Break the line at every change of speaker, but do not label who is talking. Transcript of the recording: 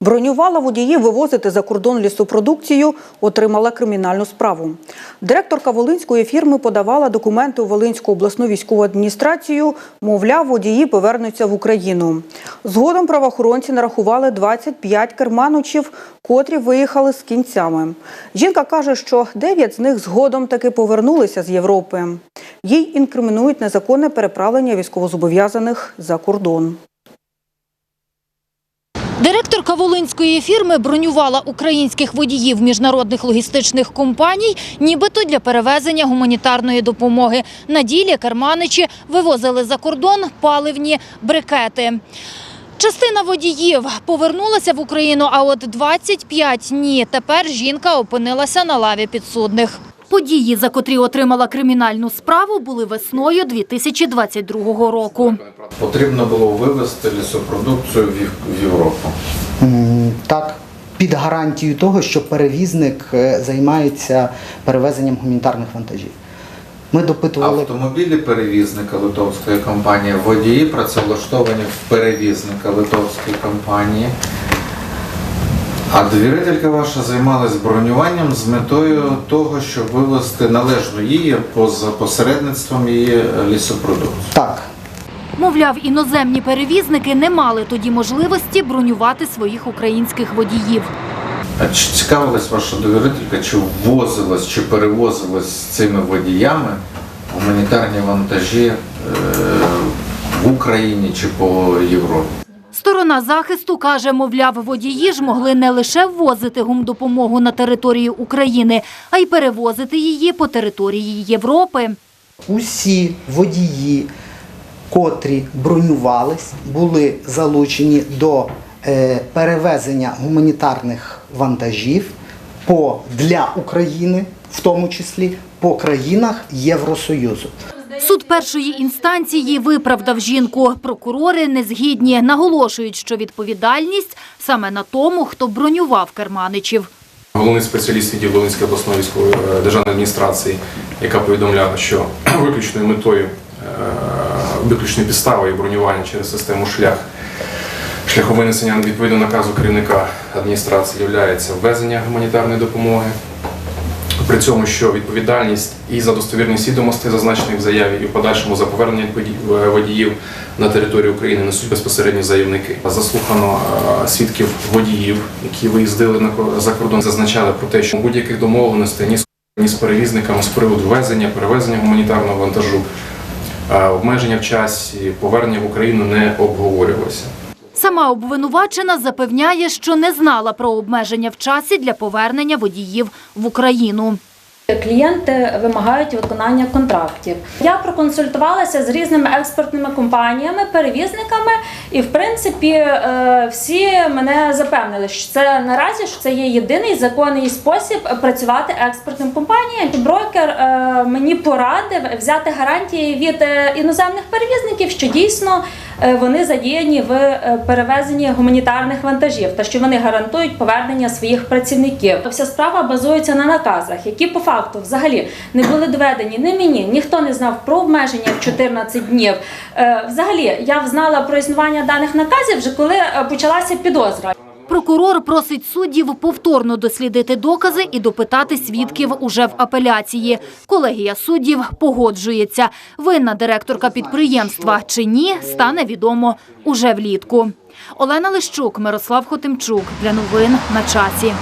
Бронювала водіїв вивозити за кордон лісопродукцію, отримала кримінальну справу. Директорка Волинської фірми подавала документи у Волинську обласну військову адміністрацію. Мовляв, водії повернуться в Україну. Згодом правоохоронці нарахували 25 керманучів, котрі виїхали з кінцями. Жінка каже, що 9 з них згодом таки повернулися з Європи. Їй інкримінують незаконне переправлення військовозобов'язаних за кордон.
Директорка волинської фірми бронювала українських водіїв міжнародних логістичних компаній, нібито для перевезення гуманітарної допомоги. На ділі керманичі вивозили за кордон паливні брикети. Частина водіїв повернулася в Україну, а от 25 – ні. Тепер жінка опинилася на лаві підсудних. Події, за котрі отримала кримінальну справу, були весною 2022 року.
Потрібно було вивезти лісопродукцію в Європу.
Так, під гарантією того, що перевізник е, займається перевезенням гуманітарних вантажів. Ми допитували
Автомобілі перевізника литовської компанії, водії працевлаштовані в перевізника литовської компанії. А довірителька ваша займалась бронюванням з метою того, щоб вивезти належну її поза посередництвом її е, лісопродукцію.
так.
Мовляв, іноземні перевізники не мали тоді можливості бронювати своїх українських водіїв.
А чи цікавилась ваша довірителька, чи ввозилась, чи перевозилась з цими водіями гуманітарні вантажі е, в Україні чи по Європі?
Сторона захисту каже, мовляв, водії ж могли не лише ввозити гумдопомогу на територію України, а й перевозити її по території Європи.
Усі водії, котрі бронювались, були залучені до е, перевезення гуманітарних вантажів для України, в тому числі по країнах Євросоюзу.
Суд першої інстанції виправдав жінку. Прокурори не згідні, наголошують, що відповідальність саме на тому, хто бронював керманичів.
Головний спеціаліст відділу Волинської обласної військової е, державної адміністрації, яка повідомляла, що виключною метою, е, виключною підставою бронювання через систему шлях шляхом винесення відповідно наказу керівника адміністрації є ввезення гуманітарної допомоги. При цьому, що відповідальність і за достовірність відомостей, зазначених в заяві, і в подальшому за повернення е, водіїв на територію України несуть безпосередньо заявники. Заслухано е, свідків водіїв, які виїздили на за кордон, зазначали про те, що будь-яких домовленостей ні з перевізниками з приводу ввезення, перевезення гуманітарного вантажу, е, обмеження в часі, повернення в Україну не обговорювалося.
Сама обвинувачена запевняє, що не знала про обмеження в часі для повернення водіїв в Україну.
Клієнти вимагають виконання контрактів. Я проконсультувалася з різними експортними компаніями, перевізниками, і в принципі е, всі мене запевнили, що це наразі що це є єдиний законний спосіб працювати експортним компаніям. Брокер е, мені порадив взяти гарантії від е, іноземних перевізників, що дійсно вони задіяні в е, перевезенні гуманітарних вантажів та що вони гарантують повернення своїх працівників. Вся справа базується на наказах, які по факту взагалі не були доведені ні мені, ніхто не знав про обмеження в 14 днів. Е, Взагалі, я знала про існування даних наказів вже коли е, почалася підозра.
Прокурор просить суддів повторно дослідити докази і допитати свідків уже в апеляції. Колегія суддів погоджується. Винна директорка підприємства чи ні, стане відомо уже влітку. Олена Лищук, Мирослав Хотимчук. Для новин на часі.